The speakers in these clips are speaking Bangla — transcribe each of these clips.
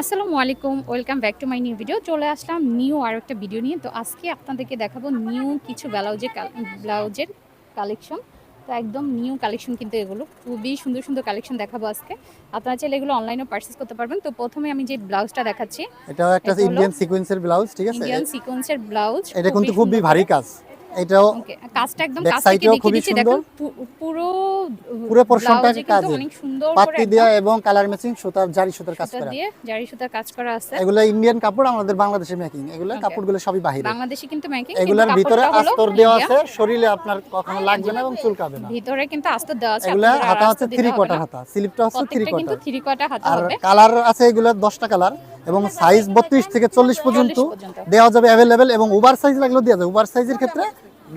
আসসালামু আলাইকুম welcome back to my new video. চলে আসলাম নিউ আর একটা ভিডিও নিয়ে। তো আজকে আপনাদেরকে দেখাবো নিউ কিছু ব্লাউজের ব্লাউজের কালেকশন। তো একদম নিউ কালেকশন কিন্তু এগুলো। খুবই সুন্দর সুন্দর কালেকশন দেখাবো আজকে। আপনারা চাইলে এগুলো অনলাইনেও পারচেস করতে পারবেন। তো প্রথমে আমি যে ব্লাউজটা দেখাচ্ছি এটাও একটা ইন্ডিয়ান সিকোয়েন্সের ব্লাউজ ঠিক আছে? ইন্ডিয়ান সিকোয়েন্সের ব্লাউজ। এটা কিন্তু খুবই ভারী কাজ। এটাও কাজটা একদম কাছ থেকে দেখিয়ে দেখুন পুরো পুরো portion টা blouse এ কিন্তু কাজের। অনেক সুন্দর দেওয়া এবং কালার ম্যাচিং জারি সুতার কাজ করা। দিয়ে জারি সুতার কাজ করা আছে। এগুলো ইন্ডিয়ান কাপড় আমাদের বাংলাদেশে মেকিং এগুলো কাপড়গুলো সবই বাহিরে বাংলাদেশি কিন্তু মেকিং এগুলোর ভিতরে আস্তর দেওয়া আছে শরীরে আপনার কখনো লাগবে না এবং চুলকাবে না। ভিতরে কিন্তু আস্তর দেওয়া আছে এগুলা হাতা হচ্ছে কোয়ার্টার হাতা স্লিপটা হচ্ছে প্রত্যেকটা কিন্তু কোয়ার্টার থ্রি কোয়ার্টার হাতা হবে। কালার আছে এগুলো দশটা কালার এবং সাইজ বত্রিশ থেকে চল্লিশ পর্যন্ত দেওয়া যাবে অ্যাভেলেবেল এবং ওভার সাইজ লাগলেও দেওয়া যাবে। ওভার সাইজের ক্ষেত্রে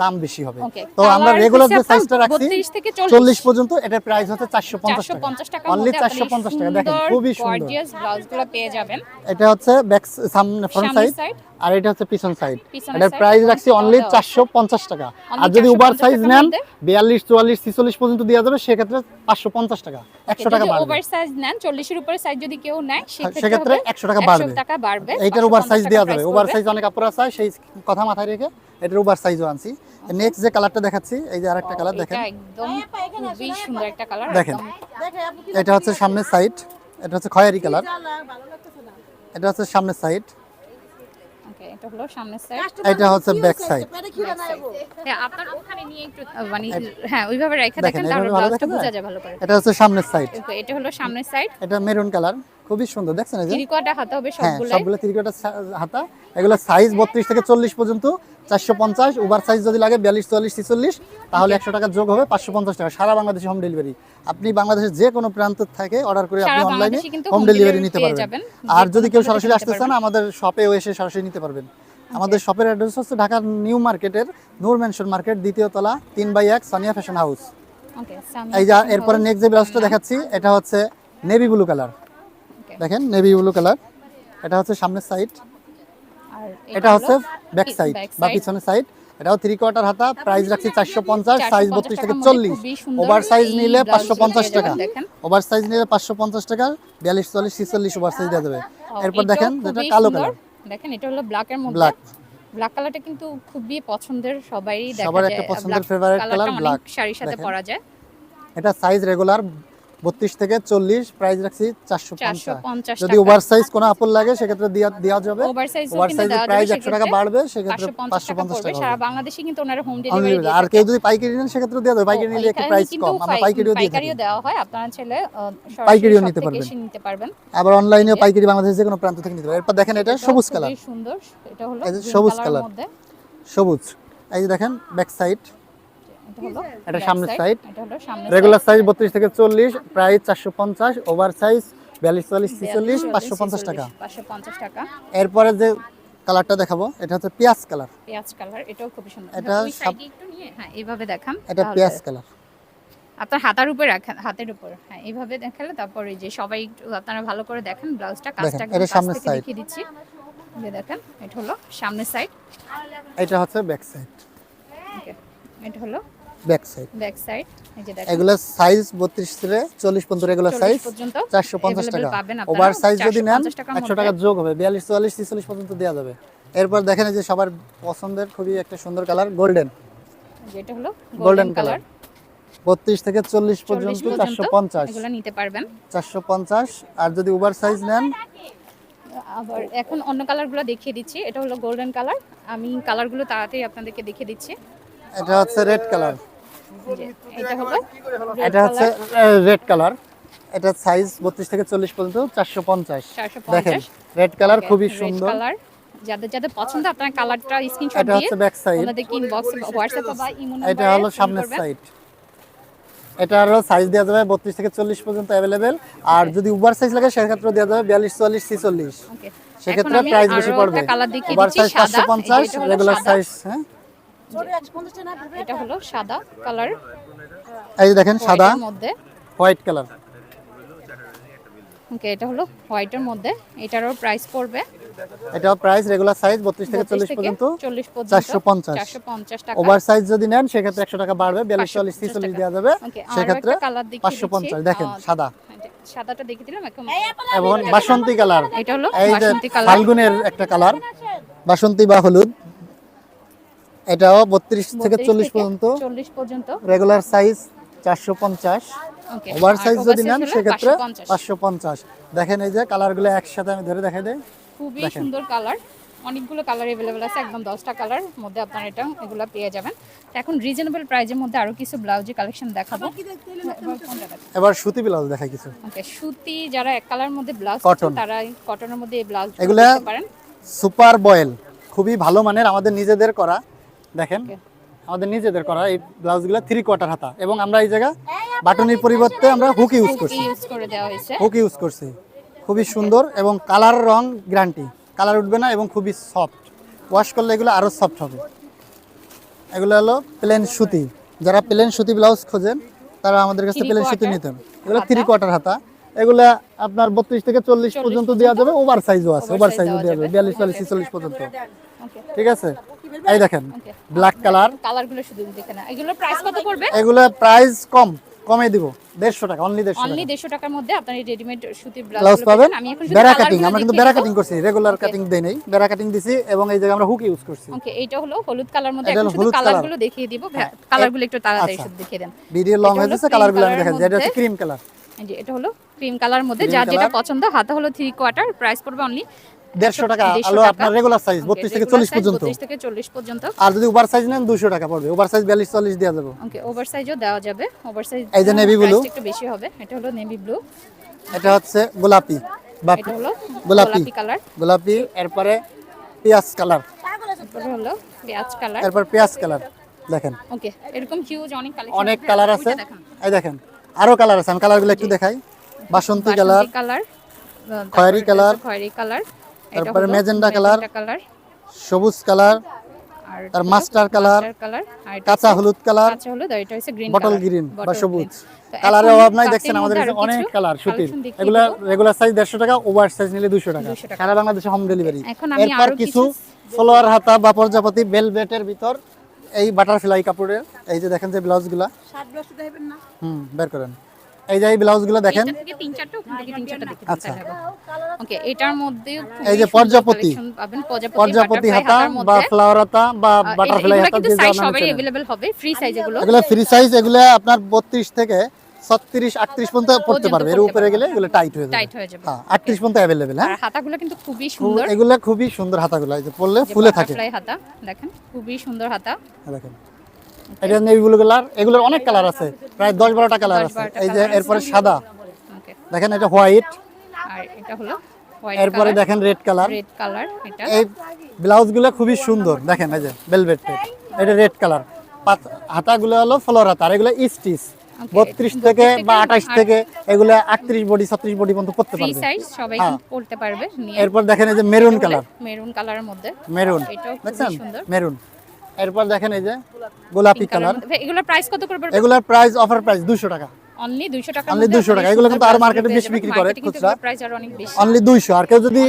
দাম বেশি হবে। তো আমরা রেগুলার যে সাইজটা রাখছি 32 থেকে 40 পর্যন্ত এটার প্রাইস হচ্ছে চারশো পঞ্চাশ টাকা। 450 টাকা অনলি চারশো পঞ্চাশ টাকা। দেখেন খুবই সুন্দর। গর্জিয়াস ব্লাউজগুলো পেয়ে যাবেন। এটা হচ্ছে ব্যাক সামনে ফ্রন্ট সাইড আর এটা হচ্ছে পিছন সাইড এটার প্রাইস রাখছি অনলি দেওয়া আছে। চারশো পঞ্চাশ টাকা। আর যদি ওভার সাইজ নেন মধ্যে? বিয়াল্লিশ চুয়াল্লিশ ছিচল্লিশ পর্যন্ত দেওয়া যাবে সেক্ষেত্রে পাঁচশো পঞ্চাশ টাকা। একশো টাকা বাড়বে। ওভার সাইজ নেন 40 এর উপরে সাইজ যদি কেউ নেয় সেক্ষেত্রে সেক্ষেত্রে হবে একশো টাকা 100 টাকা বাড়বে এইটার ওভার সাইজ দেওয়া যাবে। ওভার সাইজ অনেক কাপড় আছে সেই কথা মাথায় রেখে এটার ওভার সাইজও আনছি। নেক্সট যে কালারটা দেখাচ্ছি এই যে আরেকটা কালার দেখেন। একদম খুবই সুন্দর একটা কালার দেখেন। এটা হচ্ছে সামনের সাইড এটা হচ্ছে খয়েরি কালার এটা হচ্ছে সামনের সাইড এটা হলো সামনের সাইড এটা হচ্ছে ব্যাক সাইড হ্যাঁ আপনার ওখানে নিয়ে একটু মানে হ্যাঁ ওইভাবে রেখে দেখেন, দেখেন তাহলে ব্লাউজটা বোঝা যায়? যায় ভালো করে। এটা হচ্ছে সামনের সাইড এটা হলো সামনের সাইড এটা মেরুন কালার খুবই সুন্দর দেখছেন এই যে? হাতে হবে হ্যাঁ সবগুলো হাতা। এগুলো সাইজ বত্রিশ থেকে চল্লিশ পর্যন্ত চারশো পঞ্চাশ ওভার সাইজ যদি লাগে বিয়াল্লিশ চুয়াল্লিশ ছিচল্লিশ তাহলে একশো টাকা যোগ হবে পাঁচশো পঞ্চাশ টাকা। সারা বাংলাদেশে হোম ডেলিভারি আপনি বাংলাদেশের যে কোনো প্রান্ত থেকে অর্ডার করে আপনি অনলাইনে হোম ডেলিভারি নিতে পারবেন। আর যদি কেউ সরাসরি আসতে চান আমাদের শপে এসে সরাসরি নিতে পারবেন। আমাদের শপের অ্যাড্রেস হচ্ছে ঢাকার নিউ মার্কেটের নূর মেনশন মার্কেট দ্বিতীয় তলা তিন বাই এক সানিয়া ফ্যাশন হাউস এই যে এরপরে নেক্সট যে ব্লাউজটা দেখাচ্ছি এটা হচ্ছে নেভি ব্লু কালার দেখেন নেভি ব্লু কালার এটা হচ্ছে সামনের সাইড এটা হচ্ছে ব্যাক সাইড বা পিছনের সাইড এটাও থ্রি কোয়ার্টার হাতা প্রাইস রাখছি চারশো পঞ্চাশ সাইজ বত্রিশ থেকে চল্লিশ। ওভার সাইজ নিলে পাঁচশো পঞ্চাশ টাকা। ওভার সাইজ নিলে পাঁচশো পঞ্চাশ টাকা বিয়াল্লিশ চল্লিশ ছিচল্লিশ ওভার সাইজ দেওয়া যাবে এরপর দেখেন যেটা কালো কালার দেখেন এটা হলো ব্ল্যাক এর মধ্যে। ব্ল্যাক ব্ল্যাক কালারটা কিন্তু খুবই পছন্দের সবাই দেখা সবার একটা পছন্দের color অনেক black। শাড়ির সাথে পরা যায়। এটা সাইজ রেগুলার বত্রিশ থেকে চল্লিশ প্রাইস রাখছি চারশো পঞ্চাশ যদি ওভার সাইজ কোনো আপল লাগে সেক্ষেত্রে দেওয়া যাবে। ওভার সাইজ প্রাইস একশো টাকা বাড়বে সেক্ষেত্রে পাঁচশো পঞ্চাশ টাকা সারা বাংলাদেশে কিন্তু ওনারা হোম ডেলিভারি আর কেউ যদি পাইকারি নেন সেক্ষেত্রে দেওয়া যাবে। পাইকারি নিলে একটু প্রাইস কম। আমরা পাইকারিও দিয়ে পাইকারিও দেওয়া হয়। আপনারা ছেলে পাইকারিও নিতে পারবেন। নিতে পারবেন। আবার অনলাইনে পাইকারি বাংলাদেশের যে কোনো প্রান্ত থেকে নিতে পারবেন। এরপর দেখেন এটা সবুজ কালার সুন্দর। এটা হলো সবুজ কালার। সবুজ। এই যে দেখেন ব্যাক সাইড হলো এটা সামনের। এটা হলো সামনের রেগুলার সাইজ বত্রিশ থেকে চল্লিশ প্রাইস চারশো পঞ্চাশ ওভার সাইজ বিয়াল্লিশ চল্লিশ ছিচল্লিশ পাঁচশো পঞ্চাশ টাকা। পাঁচশো পঞ্চাশ টাকা। এরপরে যে কালারটা দেখাবো এটা হচ্ছে পেঁয়াজ কালার পেঁয়াজ কালার এটাও খুবই সুন্দর। এটা একটু নিয়ে হ্যাঁ এইভাবে দেখান এটা পেঁয়াজ কালার আপনার হাতার উপরে রাখেন হাতের উপর হ্যাঁ এইভাবে দেখালে তারপরে যে সবাই আপনারা ভালো করে দেখেন ব্লাউজটা কাজটা এটা সামনের থেকে দেখিয়ে দিচ্ছি। যে দেখেন এটা হলো সামনের সাইড এটা হচ্ছে ব্যাক সাইড এটা হলো ব্যাক সাইড। ব্যাক সাইড এই যে দেখেন। এগুলো সাইজ বত্রিশ থেকে চল্লিশ পর্যন্ত রেগুলার 40 সাইজ পর্যন্ত চারশো পঞ্চাশ available টাকা ওভার সাইজ যদি নেন 450 টাকার একশো মধ্যে। টাকা যোগ হবে। বিয়াল্লিশ চুয়াল্লিশ ছিচল্লিশ পর্যন্ত দেওয়া যাবে। এরপর দেখেন এই যে সবার পছন্দের খুবই একটা সুন্দর কালার গোল্ডেন যেটা হলো গোল্ডেন কালার কালার বত্রিশ থেকে চল্লিশ 40 পর্যন্ত পর্যন্ত চারশো পঞ্চাশ। নিতে পারবেন। চারশো পঞ্চাশ। আর যদি ওভার সাইজ নেন আবার এখন অন্য কালারগুলো দেখিয়ে দিচ্ছি। এটা হলো গোল্ডেন কালার আমি কালারগুলো তাড়াতাড়ি আপনাদেরকে দেখিয়ে দিচ্ছি। এটা হচ্ছে রেড কালার এটা হলো হচ্ছে রেড কালার এটা সাইজ বত্রিশ থেকে চল্লিশ পর্যন্ত চারশো পঞ্চাশ। চারশো দেখেন রেড কালার খুবই সুন্দর। কালার যাদের যাদের পছন্দ আপনার কালারটা স্ক্রিনশট এটা দিয়ে হচ্ছে ব্যাক সাইড ওনাদেরকে ইনবক্স হোয়াটসঅ্যাপে বা ইমো এটা হলো সামনের সাইড এটা আরও সাইজ দেওয়া যাবে বত্রিশ থেকে চল্লিশ পর্যন্ত অ্যাভেলেবেল আর যদি ওভার সাইজ লাগে সেক্ষেত্রে দেওয়া যাবে বিয়াল্লিশ চুয়াল্লিশ ছিচল্লিশ। ওকে সেক্ষেত্রে প্রাইস বেশি পড়বে। ওভার সাইজ সাদা। পাঁচশো পঞ্চাশ এই যে এটা হলো রেগুলার সাইজ হ্যাঁ। এটা হলো সাদা কালার। এই দেখেন সাদা। মধ্যে। হোয়াইট কালার ওকে এটা হলো হোয়াইটের মধ্যে। এটারও প্রাইস পড়বে। এটা প্রাইস রেগুলার সাইজ বত্রিশ থেকে চল্লিশ পর্যন্ত। চল্লিশ পর্যন্ত। চারশো পঞ্চাশ। চারশো পঞ্চাশ টাকা। ওভার সাইজ যদি নেন সেক্ষেত্রে একশো টাকা বাড়বে। বিয়াল্লিশ 550 চল্লিশ ছিচল্লিশ দেওয়া যাবে। সেক্ষেত্রে কালার দেখিয়ে পাঁচশো পঞ্চাশ। দেখেন সাদা। সাদাটা দেখিয়ে দিলাম এখন এবং বাসন্তী কালার এটা হলো বাসন্তী কালার ফাল্গুনের একটা কালার বাসন্তী বা হলুদ। এটাও 32 থেকে 40 পর্যন্ত। 40 পর্যন্ত। রেগুলার সাইজ 450 ওভার সাইজ যদি নেন সেক্ষেত্রে 550 দেখেন এই যে কালারগুলো একসাথে আমি ধরে দেখাই দেই। খুবই সুন্দর কালার অনেকগুলো কালার अवेलेबल আছে একদম দশটা কালার মধ্যে আপনারা এটা এগুলো পেয়ে যাবেন। তো এখন রিজনেবল প্রাইজের মধ্যে আরও কিছু ব্লাউজের কালেকশন দেখাবো। এবার সুতি ব্লাউজ দেখাই কিছু। ওকে সুতি যারা এক কালার মধ্যে ব্লাউজ কটন তারা কটনের মধ্যে এই ব্লাউজ এগুলো পারেন। সুপার বয়েল খুবই ভালো মানের আমাদের নিজেদের করা। দেখেন আমাদের নিজেদের করা এই ব্লাউজগুলো থ্রি কোয়ার্টার হাতা। এবং আমরা এই জায়গা বাটনির পরিবর্তে আমরা হুক ইউজ করছি। হুক ইউজ করছি। খুবই সুন্দর এবং কালার রং গ্যারান্টি কালার উঠবে না এবং খুবই সফট ওয়াশ করলে এগুলো আরও সফট হবে। এগুলো হলো প্লেন সুতি। যারা প্লেন সুতি ব্লাউজ খোঁজেন তারা আমাদের কাছে প্লেন সুতি নিতেন। এগুলো থ্রি কোয়ার্টার হাতা। এগুলো আপনার বত্রিশ থেকে চল্লিশ পর্যন্ত দেওয়া যাবে ওভার সাইজও আছে ওভার সাইজও দেওয়া যাবে। বিয়াল্লিশ চল্লিশ ছিচল্লিশ পর্যন্ত। ঠিক আছে? এই দেখেন ব্ল্যাক কালার কালারগুলো শুধু দেখে না এগুলোর প্রাইস কত পড়বে? এগুলো প্রাইস কম কমে দিব। দেড়শো টাকা অনলি দেড়শো অনলি টাকা। দেড়শো টাকার মধ্যে আপনার এই রেডিমেড সুতির ব্লাউজ পাবেন? আমি এখন বেড়া কাটিং আমরা কিন্তু বেড়া কাটিং করছি রেগুলার কাটিং দেই নেই। বেড়া কাটিং দিছি এবং এই জায়গায় আমরা হুক ইউজ করছি। ওকে এইটা হলো হলুদ কালার মধ্যে। এখন শুধু হলুদ কালারগুলো দেখিয়ে দিব। কালারগুলো একটু তাড়াতাড়ি আচ্ছা। শুধু দেখিয়ে দেন। ভিডিও লং হয়ে যাচ্ছে কালারগুলো আমি দেখাচ্ছি এটা হচ্ছে ক্রিম কালার এটা হলো ক্রিম কালার মধ্যে। যার যেটা পছন্দ হাতা হলো থ্রি কোয়ার্টার প্রাইস পড়বে অনলি দেড়শো টাকা আলো আপনার রেগুলার সাইজ বত্রিশ থেকে চল্লিশ পর্যন্ত। থেকে চল্লিশ পর্যন্ত। আর যদি ওভার সাইজ নেন দুশো টাকা পড়বে। ওভার সাইজ বিয়াল্লিশ চল্লিশ দেওয়া যাবে। ওকে ওভার সাইজও দেওয়া যাবে। ওভার সাইজ এই যে navy blue। একটু বেশি হবে। এটা হলো নেভি ব্লু এটা হচ্ছে গোলাপি। বা গোলাপি। গোলাপি কালার গোলাপি এরপরে পেঁয়াজ কালার তারপরে হলো পেঁয়াজ কালার এরপর পেঁয়াজ কালার দেখেন। ওকে এরকম হিউজ অনেক কালেকশন অনেক কালার আছে। এই দেখেন আরও কালার আছে। আমি কালারগুলো একটু দেখাই। বাসন্তী কালার কালার খয়েরি colour, খয়েরি কালার তারপরে colour, কালার সবুজ কালার আর মাস্টার কালার কালার আর কাঁচা হলুদ কালার কাঁচা হলুদ আর এটা হচ্ছে গ্রিন বটল গ্রিন বা সবুজ। কালারের অভাব নাই দেখছেন আমাদের কাছে অনেক কালার সুতির। এগুলো রেগুলার সাইজ দেড়শো টাকা ওভার সাইজ নিলে দুশো টাকা। 200 টাকা। সারা বাংলাদেশে হোম ডেলিভারি এখন আমি এরপর আরও কিছু ফলোয়ার হাতা বা প্রজাপতি বেলভেটের ভিতর এই বাটারফ্লাই কাপড়ের এই যে দেখেন যে ব্লাউজগুলা হুম বের করেন। এই যে এই ব্লাউজগুলো দেখেন এটা থেকে তিন চারটা ওখান থেকে তিন চারটা দেখে আচ্ছা। ওকে এটার মধ্যে এই যে প্রজাপতি। পাবেন প্রজাপতি প্রজাপতি butterfly হাতা হাতার বা মধ্যে ফ্লাওয়ার হাতা বা আহ, এটা- বাটারফ্লাই এগুলা হাতা কিন্তু যে সাইজ জানানো সবাই अवेलेबल হবে ফ্রি সাইজ এগুলো এগুলো ফ্রি সাইজ এগুলো আপনার বত্রিশ থেকে ছত্রিশ আটত্রিশ পর্যন্ত পড়তে পর্যন্ত পারবে এর পড়তে উপরে গেলে এগুলো টাইট হয়ে যাবে টাইট হয়ে যাবে হ্যাঁ আটত্রিশ পর্যন্ত অ্যাভেলেবেল হ্যাঁ আর হাতাগুলো কিন্তু খুবই খুব- সুন্দর এগুলো খুবই সুন্দর হাতাগুলো এই যে পরলে যে ফুলে থাকে butterfly হাতা দেখেন খুবই সুন্দর হাতা এই দেখেন এটা নেভি ব্লু কালার এগুলোর অনেক কালার আছে প্রায় দশ বারোটা কালার আছে। এই যে এরপরে সাদা। দেখেন এটা হোয়াইট আর এটা হলো এরপরে দেখেন রেড কালার রেড কালার এটা। এই ব্লাউজগুলো খুবই সুন্দর। দেখেন এই যে বেলভেট এটা রেড কালার হাতাগুলো হলো ফ্লোর হাতা আর এগুলো স্টিচ বত্রিশ থেকে বা আঠাশ থেকে এগুলো আটত্রিশ বডি ছত্রিশ বডি পর্যন্ত পড়তে ফ্রি পারবে। সবাই হ্যাঁ। পারবে। এরপর দেখেন এই যে মেরুন কালার মেরুন কালারের মধ্যে। মেরুন দেখছেন? মেরুন এরপর দেখেন এই যে গোলাপি কালার। এগুলোর প্রাইস কত করে পড়বে? এগুলোর প্রাইস অফার প্রাইস দুশো টাকা। অনলি 200 টাকা Only 200 টাকা। এগুলো কিন্তু আরও এ বেশি বিক্রি করে, খুচরা। প্রাইস আর অনেক বেশি। অনলি দুইশো। আর কেউ যদি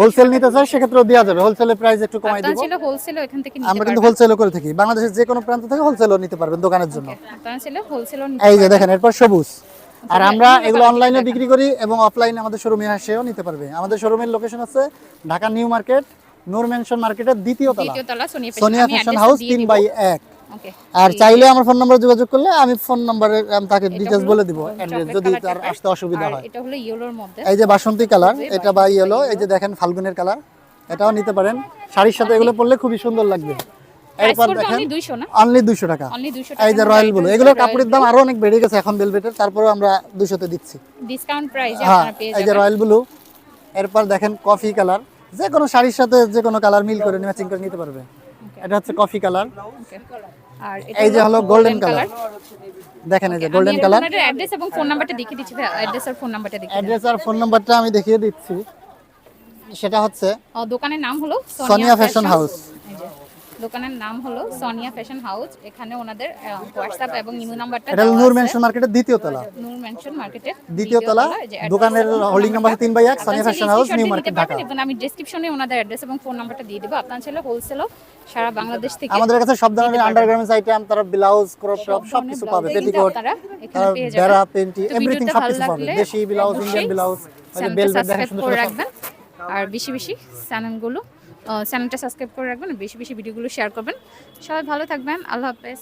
হোলসেল নিতে চায় সেক্ষেত্রেও দেওয়া যাবে। হোলসেলের প্রাইস একটু কমাই দিব। ছিল হোলসেল ওখান থেকে নিতে আমরা কিন্তু হোলসেলও করে থাকি। বাংলাদেশের যে কোনো প্রান্ত থেকে হোলসেলও নিতে পারবেন দোকানের জন্য। ছিল হোলসেল এই যে দেখেন এরপর সবুজ। আর আমরা এগুলো অনলাইনে বিক্রি করি এবং অফলাইনে আমাদের শোরুমে এসেও নিতে পারবে। আমাদের শোরুমের লোকেশন আছে Dhaka New Market Noor Mansion মার্কেটের দ্বিতীয় তলা। সোনিয়া ফ্যাশন হাউস তিন বাই এক। আর চাইলে আমার ফোন নম্বরে যোগাযোগ করলে আমি ফোন নম্বরে আমি তাকে ডিটেলস বলে দিব। অ্যাড্রেস যদি তার আসতে অসুবিধা হয়। এটা হলো ইয়েলোর মধ্যে। এই যে বাসন্তী কালার এটা বা ইয়েলো এই যে দেখেন ফাল্গুনের কালার এটাও নিতে পারেন। শাড়ির সাথে এগুলো পরলে খুবই সুন্দর লাগবে। প্রাইস এরপর দেখেন অনলি 200 দুশো টাকা। 200 এই যে রয়্যাল ব্লু এগুলোর কাপড়ের দাম আরও অনেক বেড়ে গেছে এখন বেলভেটের তারপরে আমরা দুশোতে দিচ্ছি। ডিসকাউন্ট প্রাইসে হ্যাঁ আপনারা পেয়ে এই যে রয়্যাল ব্লু এরপর দেখেন কফি কালার যে কোনো শাড়ির সাথে যে কোনো কালার মিল করে ম্যাচিং করে নিতে পারবে। এটা হচ্ছে কফি কালার আর এই যে হলো গোল্ডেন কালার দেখেন এই যে গোল্ডেন কালার অ্যাড্রেস এবং ফোন নাম্বারটা দেখিয়ে দিচ্ছি অ্যাড্রেস আর ফোন নাম্বারটা দেখিয়ে। অ্যাড্রেস আর ফোন নাম্বারটা আমি দেখিয়ে দিচ্ছি। সেটা হচ্ছে দোকানের নাম হলো সোনিয়া ফ্যাশন হাউস দোকানের নাম হলো সোনিয়া ফ্যাশন হাউস। এখানে ওনাদের হোয়াটসঅ্যাপ এবং ইমো নাম্বারটা এটা নূর মেনশন মার্কেটের দ্বিতীয় তলা। নূর মেনশন মার্কেটের দ্বিতীয় তলা দোকানের হোল্ডিং নাম্বার তিন বাই এক Sania Fashion House New Market Dhaka এবং আমি ডেসক্রিপশনে ওনাদের অ্যাড্রেস এবং ফোন নাম্বারটা দিয়ে দেবো। আপনার ছেলে হোলসেলও সারা বাংলাদেশ থেকে আমাদের কাছে সব ধরনের। আন্ডারগার্মেন্টস আইটেম তারা ব্লাউজ ক্রপ টপ সব কিছু পাবে। পেটিকোট আপনারা এখানে পেয়ে যাবেন। বেড়া পেন্টি এভরিথিং সব কিছু পাবে। দেশি ব্লাউজ ইন্ডিয়ান ব্লাউজ চ্যানেলটা বেল দেখা সুন্দর রাখবেন। আর বেশি বেশি চ্যানেলগুলো চ্যানেলটা সাবস্ক্রাইব করে রাখবেন বেশি বেশি ভিডিওগুলো শেয়ার করবেন। সবাই ভালো থাকবেন। আল্লাহ হাফেজ।